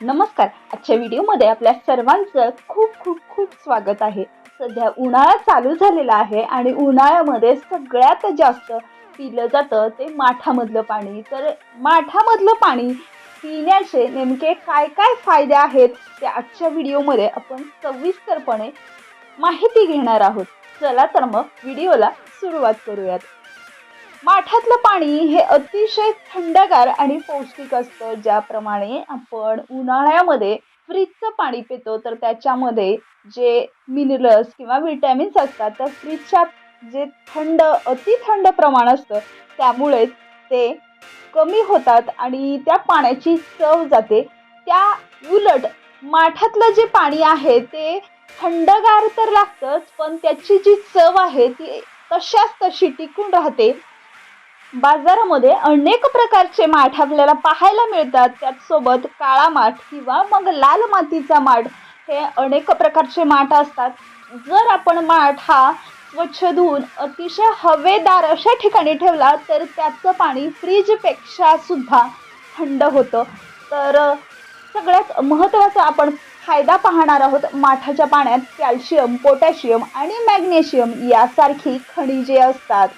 नमस्कार. आजच्या व्हिडिओमध्ये आपल्या सर्वांचं खूप खूप खूप स्वागत आहे. सध्या उन्हाळा चालू झालेला आहे आणि उन्हाळ्यामध्ये सगळ्यात जास्त पिलं जातं ते माठामधलं पाणी. तर माठामधलं पाणी पिण्याचे नेमके काय काय फायदे आहेत ते आजच्या व्हिडिओमध्ये आपण सविस्तरपणे माहिती घेणार आहोत. चला तर मग व्हिडिओला सुरुवात करूयात. माठातलं पाणी हे अतिशय थंडगार आणि पौष्टिक असतं. ज्याप्रमाणे आपण उन्हाळ्यामध्ये फ्रीजचं पाणी पितो तर त्याच्यामध्ये जे मिनरल्स किंवा विटॅमिन्स असतात तर फ्रीजच्या जे थंड अति थंड प्रमाण असतं त्यामुळे ते कमी होतात आणि त्या पाण्याची चव जाते. त्या उलट माठातलं जे पाणी आहे ते थंडगार तर लागतंच पण त्याची जी चव आहे ती तशाच तशी टिकून राहते. बाजारामध्ये अनेक प्रकारचे माठ आपल्याला पाहायला मिळतात. त्याचसोबत काळा माठ किंवा मग लाल मातीचा माठ हे अनेक प्रकारचे माठ असतात. जर आपण माठ हा स्वच्छ धुवून अतिशय हवेदार अशा ठिकाणी ठेवला तर त्याचं पाणी फ्रीजपेक्षा सुद्धा थंड होतं. तर सगळ्यात महत्त्वाचा आपण फायदा पाहणार आहोत माठाच्या पाण्यात कॅल्शियम पोटॅशियम आणि मॅग्नेशियम यासारखी खनिजे असतात.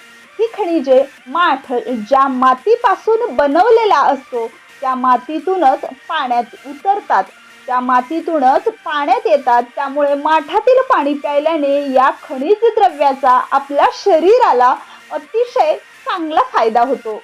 ही खनिजे माठ ज्या मातीपासून बनवलेला असतो त्या मातीतूनच पाण्यात उतरतात. त्या मातीतूनच पाण्यात येतात. त्यामुळे माठातील पाणी प्यायल्याने या खनिज द्रव्याचा आपल्या शरीराला अतिशय चांगला फायदा होतो.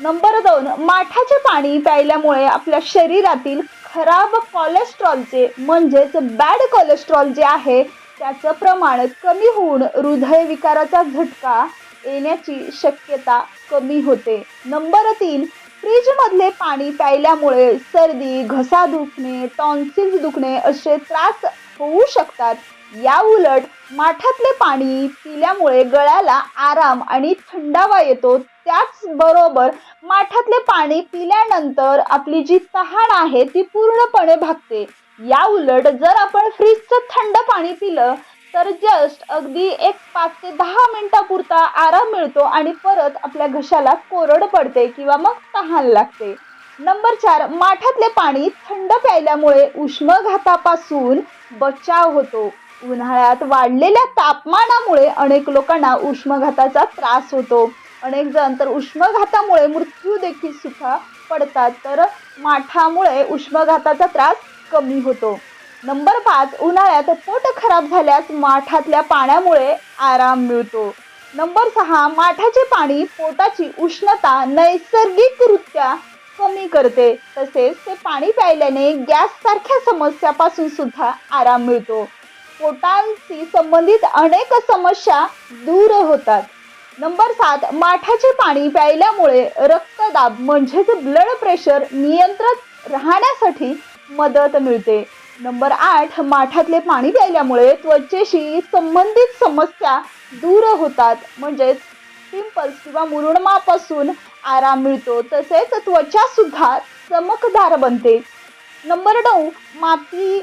नंबर दोन माठाचे पाणी प्यायल्यामुळे आपल्या शरीरातील खराब कोलेस्ट्रॉलचे म्हणजेच बॅड कोलेस्ट्रॉल जे आहे त्याचं प्रमाण कमी होऊन हृदयविकाराचा झटका येण्याची शक्यता कमी होते. नंबर तीन फ्रीजमधले पाणी प्यायल्यामुळे सर्दी घसा दुखणे टॉन्सिल्स दुखणे असे त्रास होऊ शकतात. या उलट माठातले पाणी पिल्यामुळे गळ्याला आराम आणि थंडावा येतो. त्याचबरोबर माठातले पाणी पिल्यानंतर आपली जी तहान आहे ती पूर्णपणे भागते. या उलट जर आपण फ्रीजचं थंड पाणी पिलं तर जस्ट अगदी एक पाच ते दहा मिनिटापुरता आराम मिळतो आणि परत आपल्या घशाला कोरड पडते किंवा मग तहान लागते. नंबर चार माठातले पाणी थंड प्यायल्यामुळे उष्मघातापासून बचाव होतो. उन्हाळ्यात वाढलेल्या तापमानामुळे अनेक लोकांना उष्मघाताचा त्रास होतो. अनेक जण तर उष्मघातामुळे मृत्यू देखील सुद्धा पडतात. तर माठामुळे उष्मघाताचा त्रास कमी होतो. नंबर पाच उन्हाळ्यात पोट खराब झाल्यास माठातल्या पाण्यामुळे आराम मिळतो. नंबर सहा माठाचे पाणी पोटाची उष्णता नैसर्गिकरित्या कमी करते. तसेच ते पाणी प्यायल्याने गॅस सारख्या समस्यापासून सुद्धा आराम मिळतो. पोटांशी संबंधित अनेक समस्या दूर होतात. नंबर सात माठाचे पाणी प्यायल्यामुळे रक्तदाब म्हणजेच ब्लड प्रेशर नियंत्रित राहण्यासाठी मदत मिळते. नंबर आठ माठातले पाणी प्यायल्यामुळे त्वचेशी संबंधित समस्या दूर होतात. म्हणजेच पिंपल्स किंवा मुरुडमापासून आराम मिळतो. तसेच त्वचा सुद्धा चमकदार बनते. नंबर नऊ माती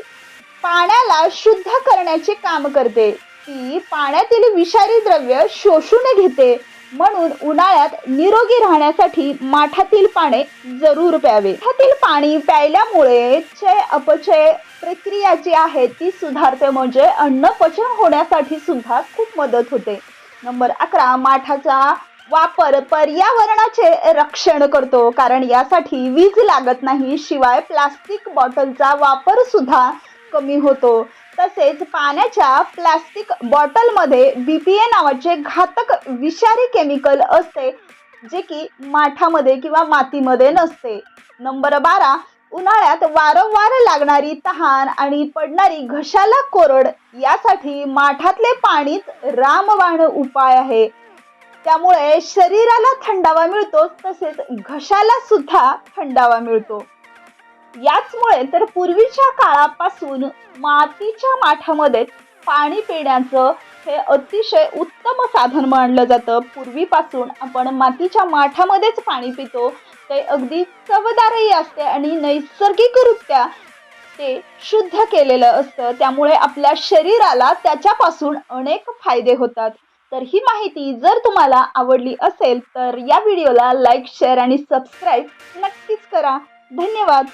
पाण्याला शुद्ध करण्याचे काम करते. ती पाण्यातील विषारी द्रव्य शोषून घेते. म्हणून उन्हाळ्यात निरोगी राहण्यासाठी माठातील पाणी जरूर प्यावे. माठातील पाणी प्यायल्यामुळे क्षय अपचय प्रक्रिया जी आहे ती सुधारते. म्हणजे अन्न पचन होण्यासाठी सुद्धा खूप मदत होते. नंबर अकरा माठाचा वापर पर्यावरणाचे रक्षण करतो. कारण यासाठी वीज लागत नाही शिवाय प्लास्टिक बॉटलचा वापर सुद्धा कमी होतो. तसेच पाण्याच्या प्लास्टिक बॉटलमध्ये बी पी ए नावाचे घातक विषारी केमिकल असते जे की माठामध्ये किंवा मातीमध्ये नसते. नंबर बारा उन्हाळ्यात वारंवार लागणारी तहान आणि पडणारी घशाला कोरड यासाठी माठातले पाणीच रामबाण उपाय आहे. त्यामुळे शरीराला थंडावा मिळतो तसेच घशाला सुद्धा थंडावा मिळतो. याचमुळे तर पूर्वीच्या काळापासून मातीच्या माठामध्ये पाणी पिण्याचं हे अतिशय उत्तम साधन मानलं जातं. पूर्वीपासून आपण मातीच्या माठामध्येच पाणी पितो. ते अगदी चवदारही असते आणि नैसर्गिकरित्या ते शुद्ध केलेलं असतं. त्यामुळे आपल्या शरीराला त्याच्यापासून अनेक फायदे होतात. तर ही माहिती जर तुम्हाला आवडली असेल तर या व्हिडिओला लाईक शेअर आणि सबस्क्राईब नक्कीच करा. धन्यवाद.